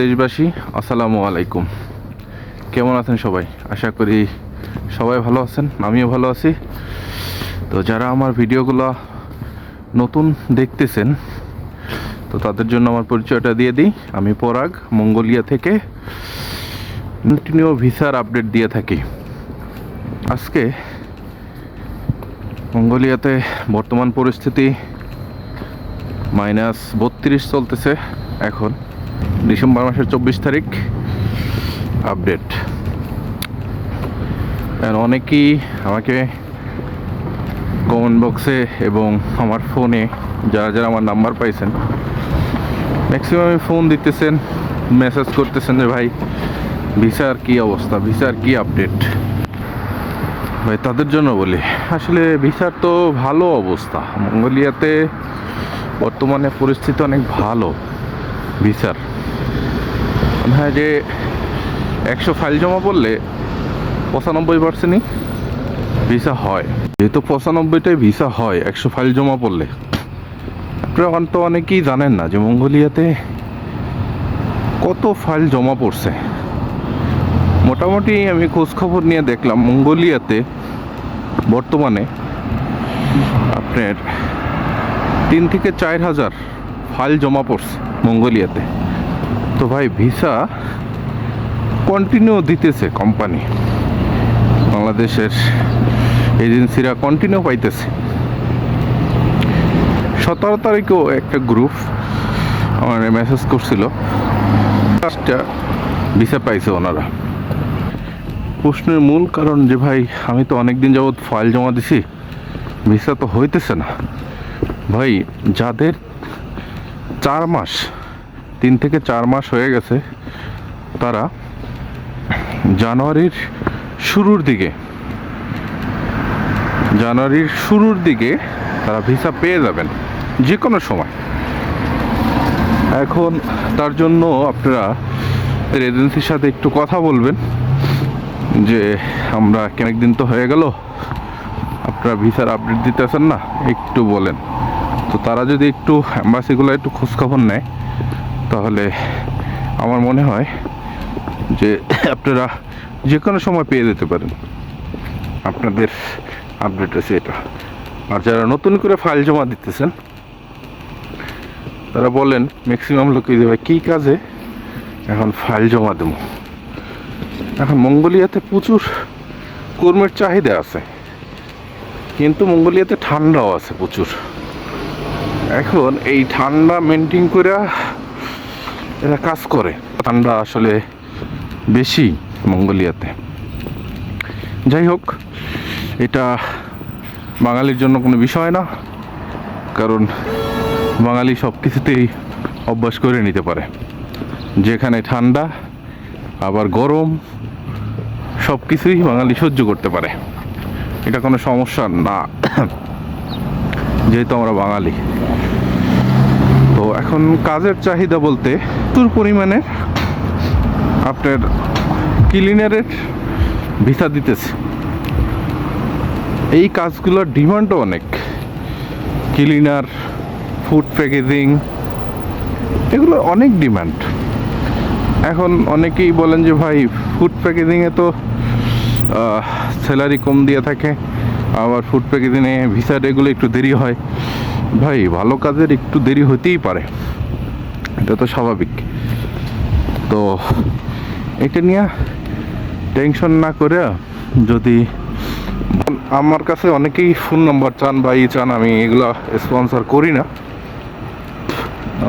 দেশবাসী, আসসালামু আলাইকুম। কেমন আছেন সবাই? আশা করি সবাই ভালো আছেন, আমিও ভালো আছি। তো যারা আমার ভিডিওগুলো নতুন দেখতেছেন, তো তাদের জন্য আমার পরিচয়টা দিয়ে দিই। আমি পরাগ, মঙ্গোলিয়া থেকে কন্টিনিউ ভিসার আপডেট দিয়ে থাকি। আজকে মঙ্গোলিয়াতে বর্তমান পরিস্থিতি মাইনাস বত্রিশ চলতেছে এখন। ডিসেম্বর মাসের চব্বিশ তারিখ আপডেট অনেকেই আমাকে কমেন্ট বক্সে এবং আমার ফোনে যারা যারা আমার নাম্বার পাইছেন ম্যাক্সিমামে ফোন দিতেছেন মেসেজ করতেছেন যে ভাই, ভিসার কি অবস্থা? ভিসার কি আপডেট ভাই, তাদের জন্য বলি, আসলে ভিসার তো ভালো অবস্থা। মঙ্গোলিয়াতে বর্তমানে পরিস্থিতি অনেক ভালো, ভিসার। হয় যে একশো ফাইল জমা পড়লে পঁচানব্বই পার্সেন্টই ভিসা হয়। যেহেতু পঁচানব্বইটাই ভিসা হয় একশো ফাইল জমা পড়লে। আপনারা তো অনেকেই জানেন না যে মঙ্গোলিয়াতে কত ফাইল জমা পড়ছে। মোটামুটি আমি খোঁজখবর নিয়ে দেখলাম, মঙ্গোলিয়াতে বর্তমানে আপনার তিন থেকে চার হাজার ফাইল জমা পড়ছে মঙ্গোলিয়াতে। তো ভাই ভিসা কন্টিনিউ দিতেছে কোম্পানি বাংলাদেশের এজেন্সিরা কন্টিনিউ পাইতেছে। সতেরো তারিখেও একটা গ্রুপ আমার মেসেজ করছিল। পাঁচটা ভিসা পাইছে ওনারা। প্রশ্নের মূল কারণ যে ভাই, আমি তো অনেক দিন যাবৎ ফাইল জমা দিছি ভিসা তো হইতেছে না। ভাই, যাদের চার মাস তিন থেকে চার মাস হয়ে গেছে তারা জানুয়ারির শুরুর দিকে, জানুয়ারির শুরুর দিকে তারা ভিসা পেয়ে যাবেন, যে কোনো সময়। এখন তার জন্য আপনারা এজেন্সির সাথে একটু কথা বলবেন, যে আমরা দিন তো হয়ে গেল, আপনারা ভিসার আপডেট দিতে দিতেছেন না, একটু বলেন। তো তারা যদি একটু অ্যাম্বাসিগুলো একটু খোঁজখবর নেয় তাহলে আমার মনে হয় যে আপনারা যে কোনো সময় পেয়ে যেতে পারেন। আপনাদের আপডেট আছে এটা। আর যারা নতুন করে ফাইল জমা দিতেছেন, তারা বলেন ম্যাক্সিমাম লোকই দেবে কী কাজে? এখন ফাইল জমা দেবো। এখন মঙ্গোলিয়াতে প্রচুর কর্মের চাহিদা আছে। কিন্তু মঙ্গোলিয়াতে ঠান্ডাও আছে প্রচুর। এখন এই ঠান্ডা মেনটেন করে এরা কাজ করে ঠান্ডা আসলে বেশি মঙ্গোলিয়াতে। যাই হোক, এটা বাঙালির জন্য কোনো বিষয় না, কারণ বাঙালি সব কিছুতেই অভ্যাস করে নিতে পারে। যেখানে ঠান্ডা, আবার গরম সব কিছুই বাঙালি সহ্য করতে পারে। এটা কোনো সমস্যা না। যেহেতু আমরা বাঙালি তো এখন কাজের চাহিদা বলতে প্রচুর পরিমাণে আপনার ক্লিনারের ভিসা দিতেছে। এই কাজগুলোর ডিমান্ডও অনেক। ক্লিনার ফুড প্যাকেজিং এগুলো অনেক ডিমান্ড এখন অনেকেই বলেন যে, ভাই ফুড প্যাকেজিংয়ে তো স্যালারি কম দিয়ে থাকে। আবার ফুড প্যাকেজিংয়ে ভিসা এগুলো একটু দেরি হয়। ভাই, ভালো কাজের একটু দেরি হতেই পারে। এটা তো স্বাভাবিক। তো এটা নিয়ে টেনশন না করে যদি আমার কাছে অনেকেই ফোন নাম্বার চান বা ই চান, আমি এগুলো স্পন্সর করি না।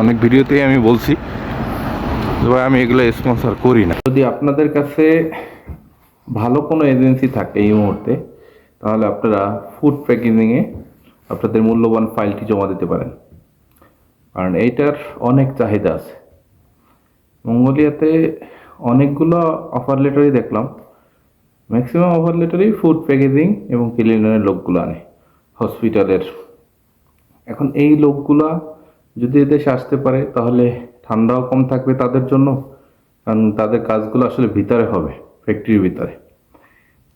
অনেক ভিডিওতেই আমি বলছি ভাই, আমি এগুলো স্পন্সর করি না। যদি আপনাদের কাছে ভালো কোনো এজেন্সি থাকে এই মুহূর্তে, তাহলে আপনারা ফুড প্যাকেজিংয়ে আপনাদের মূল্যবান ফাইলটি জমা দিতে পারেন। কারণ এইটার অনেক চাহিদা আছে। মঙ্গোলিয়াতে অনেকগুলো অফার লেটারই দেখলাম। ম্যাক্সিমাম অফার লেটারই ফুড প্যাকেজিং এবং ক্লিনারের লোকগুলো আনে হসপিটালের এখন এই লোকগুলা যদি এদেশে আসতে পারে, তাহলে ঠান্ডাও কম থাকবে তাদের জন্য। কারণ তাদের কাজগুলো আসলে ভিতরে হবে ফ্যাক্টরির ভিতরে।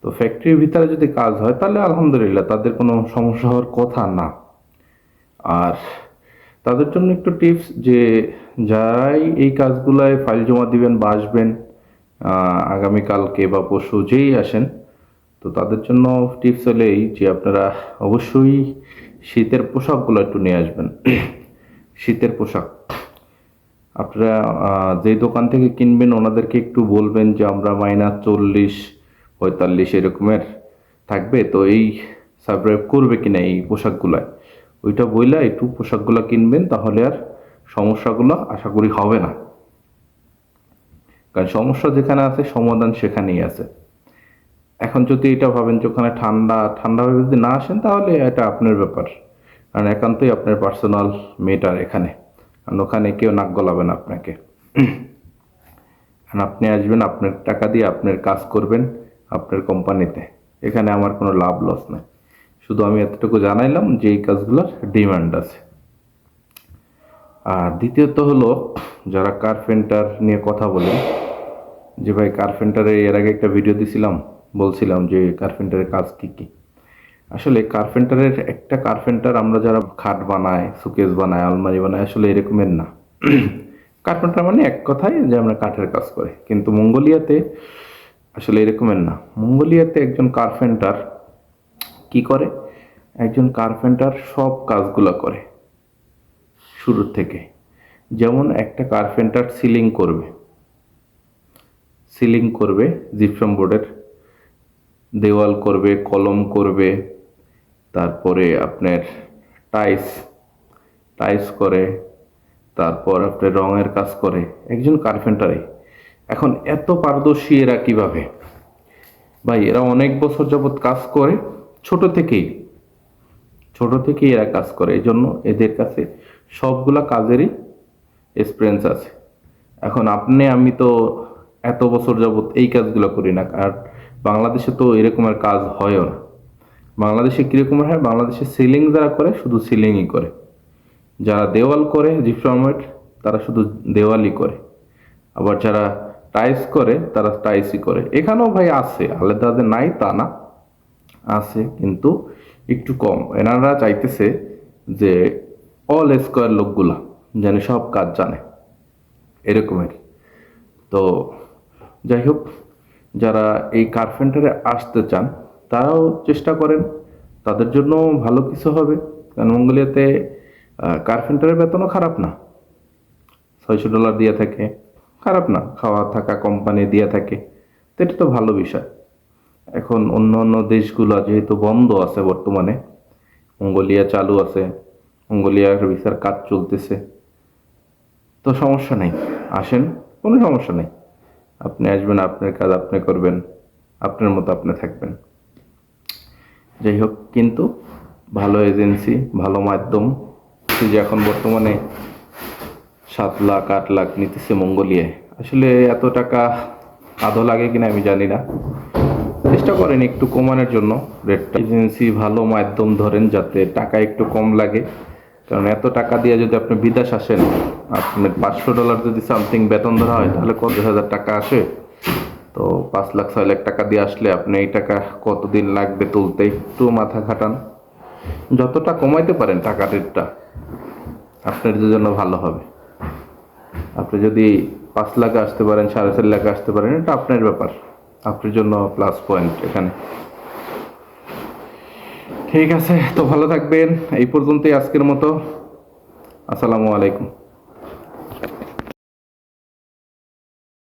তো ফ্যাক্টরির ভিতরে যদি কাজ হয়, তাহলে আলহামদুলিল্লাহ, তাদের কোনো সমস্যা হওয়ার কথা না। আর তাদের জন্য একটু টিপস যে, যারাই এই কাজগুলায় ফাইল জমা দিবেন বা আসবেন আগামীকালকে বা পরশু যেই আসেন, তো তাদের জন্য টিপস হলে এই যে, আপনারা অবশ্যই শীতের পোশাকগুলো একটু নিয়ে আসবেন। শীতের পোশাক। আপনারা যেই দোকান থেকে কিনবেন, ওনাদেরকে একটু বলবেন যে, আমরা মাইনাস চল্লিশ পঁয়তাল্লিশ এরকমের থাকবে, তো এই সাবস্ক্রাইব করবে কিনা এই পোশাকগুলায় ওইটা বইলা একটু পোশাকগুলো কিনবেন, তাহলে আর সমস্যাগুলো আশা করি হবে না। কারণ সমস্যা যেখানে আছে, সমাধান সেখানেই আছে। এখন যদি এটা ভাবেন যে ওখানে ঠান্ডা ঠান্ডা ভাবে যদি না আসেন, তাহলে এটা আপনার ব্যাপার। কারণ একান্তই আপনার পার্সোনাল মেটার এখানে। কারণ ওখানে কেউ নাক গলাবে না আপনাকে। কারণ আপনি আসবেন, আপনার টাকা দিয়ে আপনার কাজ করবেন। আপনার কোম্পানিতে। এখানে আমার কোনো লাভ লস নেই। শুধু আমি এতটুকু জানাইলাম যে এই কাজগুলোর ডিমান্ড আছে। আর দ্বিতীয়ত হলো, যারা কার্পেন্টার নিয়ে কথা বলেন যে ভাই কার্পেন্টারে এর আগে একটা ভিডিও দিছিলাম, বলছিলাম যে কার্পেন্টারের কাজ কী কী? আসলে কার্পেন্টারের একটা কার্পেন্টার আমরা যারা খাট বানায় সুকেস বানায় আলমারি বানায় আসলে এরকমের না। কার্পেন্টার মানে এক কথায় যে আমরা কাঠের কাজ করে। কিন্তু মঙ্গোলিয়াতে আসলে এরকমের না। মঙ্গোলিয়াতে একজন কার্পেন্টার কি করে? একজন কার্পেন্টার সব কাজগুলো করে শুরুর থেকে। যেমন একটা কার্পেন্টার সিলিং করবে। সিলিং করবে জিপসাম বোর্ডের দেওয়াল করবে, কলম করবে, তারপরে আপনার টাইস টাইস করে, তারপর আপনার রঙের কাজ করে। একজন কার্পেন্টারই এখন এত পারদর্শী এরা কীভাবে? ভাই, এরা অনেক বছর যাবৎ কাজ করে, ছোট থেকেই। ছোট থেকেই এরা কাজ করে এই জন্য এদের কাছে সবগুলা কাজেরই এক্সপিরিয়েন্স আছে। এখন আপনি, আমি তো এত বছর যাবৎ এই কাজগুলো করি না, আর বাংলাদেশে তো এরকমের কাজ হয়ও না। বাংলাদেশে কীরকমের হয়, বাংলাদেশে সিলিং যারা করে, শুধু সিলিংই করে। যারা দেওয়াল করে জিপসামেট তারা শুধু দেওয়ালই করে। আবার যারা টাইস করে, তারা টাইসই করে। এখানেও ভাই আছে আলাদা নাই তা না, আছে কিন্তু একটু কম। এনারা চাইতেছে যে অল স্কোয়ার লোকগুলা যেন সব কাজ জানে, এরকমের। তো যাই হোক, যারা এই কার্পেন্টারে আসতে চান, তারাও চেষ্টা করেন, তাদের জন্য ভালো কিছু হবে। কারণ মঙ্গোলিয়াতে কার্পেন্টারের বেতনও খারাপ না। ছয়শো ডলার দিয়ে থাকে। খারাপ না, খাওয়া থাকা কোম্পানি দিয়ে থাকে। তো এটা তো ভালো বিষয়। এখন অন্য অন্য দেশগুলো যেহেতু বন্ধ আছে বর্তমানে, মঙ্গোলিয়া চালু আছে মঙ্গোলিয়ার ভিসার কাজ চলতেছে। তো সমস্যা নেই, আসেন, কোনো সমস্যা নেই। আপনি আসবেন, আপনার কাজ আপনি করবেন, আপনার মতো আপনি থাকবেন। যাই হোক, কিন্তু ভালো এজেন্সি, ভালো মাধ্যম, যে এখন বর্তমানে সাত লাখ, আট লাখ নিতেছে মঙ্গোলিয়ায়। আসলে এত টাকা আদৌ লাগে কিনা আমি জানি না। চেষ্টা করেন একটু কমানোর জন্য। রেটটা এজেন্সি ভালো মাধ্যম ধরেন যাতে টাকা একটু কম লাগে। কারণ এত টাকা দিয়ে যদি আপনি বিদেশ আসেন, আপনার পাঁচশো ডলার যদি সামথিং বেতন ধরা হয়, তাহলে কত হাজার টাকা আসে? তো পাঁচ লাখ, ছয় লাখ টাকা দিয়ে আসলে আপনি এই টাকা কতদিন লাগবে তুলতে একটু মাথা খাটান যতটা কমাইতে পারেন টাকা রেটটা, আপনার জন্য ভালো হবে। আপনি যদি পাঁচ লাখ আসতে পারেন, সাড়ে চার লাখ আসতে পারেন, এটা আপনার ব্যাপার। আপনার জন্য প্লাস পয়েন্ট এখানে। ঠিক আছে, তো ভালো থাকবেন। এই পর্যন্তই আজকের মতো। আসসালামু আলাইকুম।